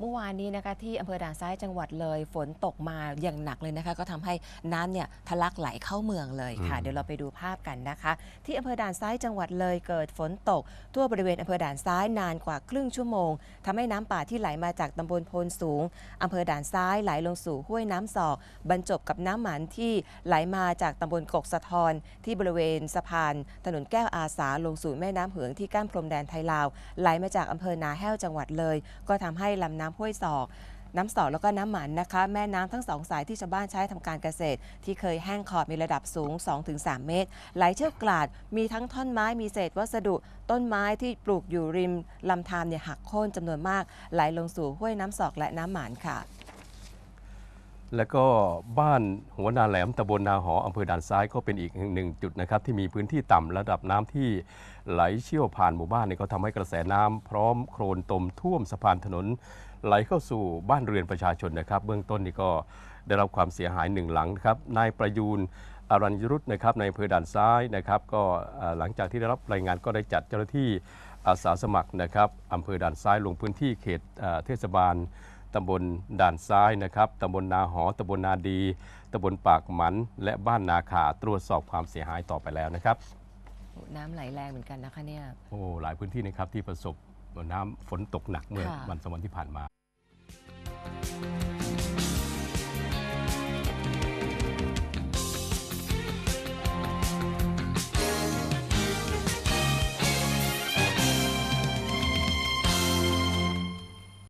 เมื่อวานนี้นะคะที่อำเภอด่านซ้ายจังหวัดเลย ฝนตกมาอย่างหนักเลยนะคะ ก็ทำให้น้ำเนี่ยทะลักไหลเข้าเมืองเลยค่ะอืมเดี๋ยวเราไปดูภาพกันนะคะ ที่อำเภอด่านซ้ายจังหวัดเลยเกิดฝนตก ทั่วบริเวณอำเภอด่านซ้ายนานกว่าครึ่งชั่วโมงทำให้น้ำป่าที่ไหลมาจากตำบลโพนสูงอำเภอด่านซ้ายไหลลงสู่ห้วยน้ำศอก บรรจบกับน้ำหมันที่ไหลมาจากตำบลกกสะทอนที่บริเวณสะพาน ถนนแก้วอาสาลงสู่แม่น้ำเหืองที่กั้นพรมแดนไทยลาวไหลมาจากอำเภอนาแห้วจังหวัดเลย ก็ทำให้ลำน้ำห้วยศอก น้ำสอแล้วก็น้ำหมันนะคะ แม่น้ำทั้งสองสายที่ชาวบ้านใช้ทำการเกษตร ที่เคยแห้งขอดมีระดับสูง 2-3 เมตร ไหลเชี่ยวกราด มีทั้งท่อนไม้มีเศษวัสดุ ต้นไม้ที่ปลูกอยู่ริมลำธารเนี่ยหักโค่นจำนวนมาก ไหลลงสู่ห้วยน้ำสอกและน้ำหมันค่ะแล้วก็บ้านหัวนาแหลมตำบลนาหออำเภอด่านซ้ายก็เป็นอีกหนึ่งจุดนะครับ ที่มีพื้นที่ต่ำระดับน้ำที่ไหลเชี่ยวผ่านหมู่บ้านเนี่ยก็ทำให้กระแสน้ำพร้อมโครนตมท่วมสะพานถนนไหลเข้าสู่บ้านเรือนประชาชนนะครับ เบื้องต้นนี่ก็ได้รับความเสียหายหนึ่งหลังนะครับนายประยูนอรัญยรุตนะครับในอำเภอด่านซ้ายนะครับ ก็เอ่อหลังจากที่ได้รับรายงานก็ได้จัดเจ้าหน้าที่อาสาสมัครนะครับอำเภอด่านซ้ายลงพื้นที่เขตเอ่อเทศบาลตำบลด่านซ้ายนะครับตำบลนาหอตำบลนาดีตำบลปากหมัน และบ้านนาขาตรวจสอบความเสียหายต่อไปแล้วนะครับ น้ำไหลแรงเหมือนกันนะคะเนี่ยโอ้หลายพื้นที่นะครับที่ประสบ น้ำฝนตกหนักเมื่อค่ะวันสองวันที่ผ่านมา